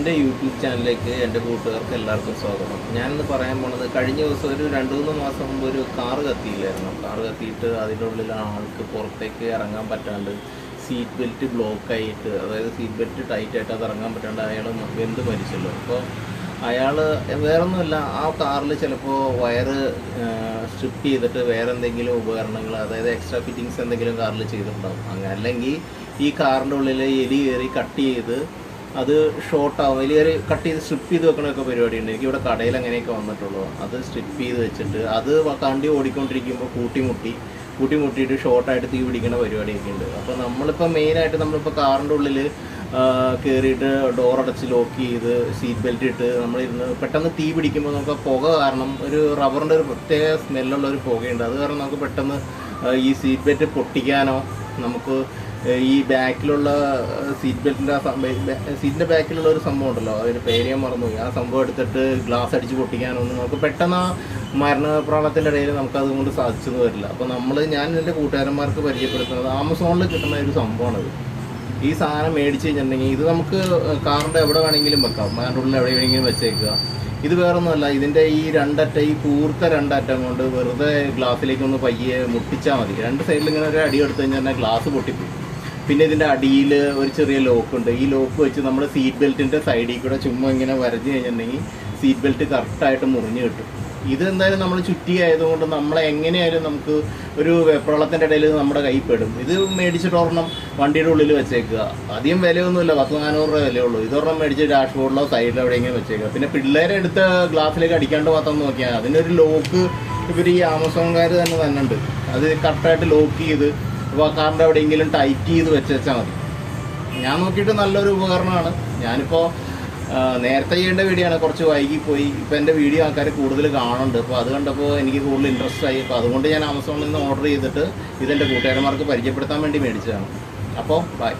എന്റെ യൂട്യൂബ് ചാനലിലേക്ക് എന്റെ കൂട്ടുകാർക്ക് എല്ലാവർക്കും സ്വാഗതം. ഞാനിന്ന് പറയാൻ പോണത് കഴിഞ്ഞ ദിവസം ഒരു രണ്ട് മൂന്ന് മാസം മുമ്പ് ഒരു കാറ് കത്തിയില്ലായിരുന്നു. കാറ് കത്തിയിട്ട് അതിന്റെ ഉള്ളിൽ ആൾക്ക് പുറത്തേക്ക് ഇറങ്ങാൻ പറ്റാണ്ട് സീറ്റ് ബെൽറ്റ് ബ്ലോക്ക് ആയിട്ട് അതായത് സീറ്റ് ബെൽറ്റ് ടൈറ്റ് ആയിട്ട് അത് ഇറങ്ങാൻ പറ്റാണ്ട് അയാൾ വെന്ത് മരിച്ചല്ലോ. അപ്പോൾ അയാൾ വേറൊന്നുമല്ല ആ കാറിൽ ചിലപ്പോൾ വയറ് സ്ട്രിപ്പ് ചെയ്തിട്ട് വേറെ എന്തെങ്കിലും ഉപകരണങ്ങൾ അതായത് എക്സ്ട്രാ ഫിറ്റിങ്സ് എന്തെങ്കിലും കാറിൽ ചെയ്തിട്ടുണ്ടാകും അങ്ങനെ അല്ലെങ്കിൽ ഈ കാറിന്റെ ഉള്ളിൽ എലി കയറി കട്ട് ചെയ്ത് അത് ഷോർട്ടാവും വലിയ ഒരു കട്ട് ചെയ്ത് സ്ട്രിപ്പ് ചെയ്ത് വെക്കണമൊക്കെ പരിപാടിയുണ്ട്. എനിക്ക് ഇവിടെ കടയിൽ അങ്ങനെയൊക്കെ വന്നിട്ടുള്ളൂ. അത് സ്ട്രിപ്പ് ചെയ്ത് വെച്ചിട്ട് അത് വണ്ടി ഓടിക്കൊണ്ടിരിക്കുമ്പോൾ കൂട്ടിമുട്ടി കൂട്ടിമുട്ടിയിട്ട് ഷോർട്ടായിട്ട് തീ പിടിക്കുന്ന പരിപാടിയൊക്കെ ഉണ്ട്. അപ്പോൾ നമ്മളിപ്പോൾ മെയിനായിട്ട് നമ്മളിപ്പോൾ കാറിന്റെ ഉള്ളിൽ കയറിയിട്ട് ഡോർ അടച്ച് ലോക്ക് ചെയ്ത് സീറ്റ് ബെൽറ്റ് ഇട്ട് നമ്മളിരുന്ന് പെട്ടെന്ന് തീ പിടിക്കുമ്പോൾ നമുക്ക് പുക കാരണം ഒരു റബ്ബറിന്റെ ഒരു പ്രത്യേക സ്മെല്ലുള്ള ഒരു പുകയുണ്ട്. അത് കാരണം നമുക്ക് പെട്ടെന്ന് ഈ സീറ്റ് ബെൽറ്റ് പൊട്ടിക്കാനോ നമുക്ക് ഈ ബാക്കിലുള്ള സീറ്റ് ബെൽറ്റിന്റെ സീറ്റിന്റെ ബാക്കിലുള്ള ഒരു സംഭവം ഉണ്ടല്ലോ. അതിന് പേര് ഞാൻ മറന്നുപോയി. ആ സംഭവം എടുത്തിട്ട് ഗ്ലാസ് അടിച്ച് പൊട്ടിക്കാനൊന്നും നമുക്ക് പെട്ടെന്ന് ആ മരണപ്രാണത്തിന്റെ ഇടയിൽ നമുക്ക് അതുകൊണ്ട് സാധിച്ചെന്ന് വരില്ല. അപ്പോൾ നമ്മൾ ഞാൻ എന്റെ കൂട്ടുകാരന്മാർക്ക് പരിചയപ്പെടുത്തുന്നത് ആമസോണിൽ കിട്ടുന്ന ഒരു സംഭവമാണത്. ഈ സാധനം മേടിച്ച് കഴിഞ്ഞിട്ടുണ്ടെങ്കിൽ ഇത് നമുക്ക് കാറിന്റെ എവിടെ വേണമെങ്കിലും വെക്കാം. മാൻ ഉള്ളിൽ എവിടെ വേണമെങ്കിലും വെച്ചേക്കുക. ഇത് വേറൊന്നുമല്ല. ഇതിന്റെ ഈ രണ്ടറ്റം ഈ കൂർത്ത രണ്ടറ്റം കൊണ്ട് വെറുതെ ഗ്ലാസ്സിലേക്ക് ഒന്ന് പയ്യെ മുട്ടിച്ചാൽ മതി. രണ്ട് സൈഡിൽ ഇങ്ങനെ ഒരു അടി എടുത്തു കഴിഞ്ഞാൽ ഗ്ലാസ് പൊട്ടിപ്പോയി. പിന്നെ ഇതിന്റെ അടിയിൽ ഒരു ചെറിയ ലോക്ക് ഉണ്ട്. ഈ ലോക്ക് വെച്ച് നമ്മൾ സീറ്റ് ബെൽറ്റിന്റെ സൈഡിൽ കൂടെ ചുമ്മാ ഇങ്ങനെ വരഞ്ഞു കഴിഞ്ഞിട്ടുണ്ടെങ്കിൽ സീറ്റ് ബെൽറ്റ് കറക്റ്റായിട്ട് മുറിഞ്ഞ് കിട്ടും. ഇത് എന്തായാലും നമ്മൾ ചുറ്റി ആയതുകൊണ്ട് നമ്മളെ എങ്ങനെയായാലും നമുക്ക് ഒരു വെപ്രളത്തിന്റെ ഇടയിൽ നമ്മുടെ കൈ പെടും. ഇത് മേടിച്ചിട്ട് ഒരെണ്ണം വണ്ടിയുടെ ഉള്ളിൽ വെച്ചേക്കുക. അധികം വിലയൊന്നുമില്ല. പത്ത് നാനൂറ് രൂപ വിലയുള്ളൂ. ഇതൊരെണ്ണം മേടിച്ച് ഡാഷ്ബോർഡിലോ സൈഡിലോ എവിടെയെങ്കിലും വെച്ചേക്കുക. പിന്നെ പിള്ളേരെ എടുത്ത് ഗ്ലാസ്സിലേക്ക് അടിക്കാണ്ട് മാത്രം നോക്കിയാൽ അതിനൊരു ലോക്ക് ഇവർ ഈ ആമസോൺകാർ തന്നെ തന്നെ ഉണ്ട് അത് കറക്റ്റായിട്ട് ലോക്ക് ചെയ്ത് കാറിന്റെ എവിടെയെങ്കിലും ടൈറ്റ് ചെയ്ത് വെച്ചാൽ മതി. ഞാൻ നോക്കിയിട്ട് നല്ലൊരു ഉപകരണമാണ്. ഞാനിപ്പോൾ നേരത്തെ ചെയ്യേണ്ട വീഡിയോ ആണ് കുറച്ച് വൈകി പോയി ഇപ്പോൾ എന്റെ വീഡിയോ ആൾക്കാർ കൂടുതൽ കാണുന്നുണ്ട്. അപ്പോൾ അത് കണ്ടപ്പോൾ എനിക്ക് കൂടുതൽ ഇൻട്രസ്റ്റ് ആയി. അപ്പോൾ അതുകൊണ്ട് ഞാൻ ആമസോണിൽ നിന്ന് ഓർഡർ ചെയ്തിട്ട് ഇതെന്റെ കൂട്ടുകാരന്മാർക്ക് പരിചയപ്പെടുത്താൻ വേണ്ടി മേടിച്ചതാണ്. അപ്പോൾ ബൈ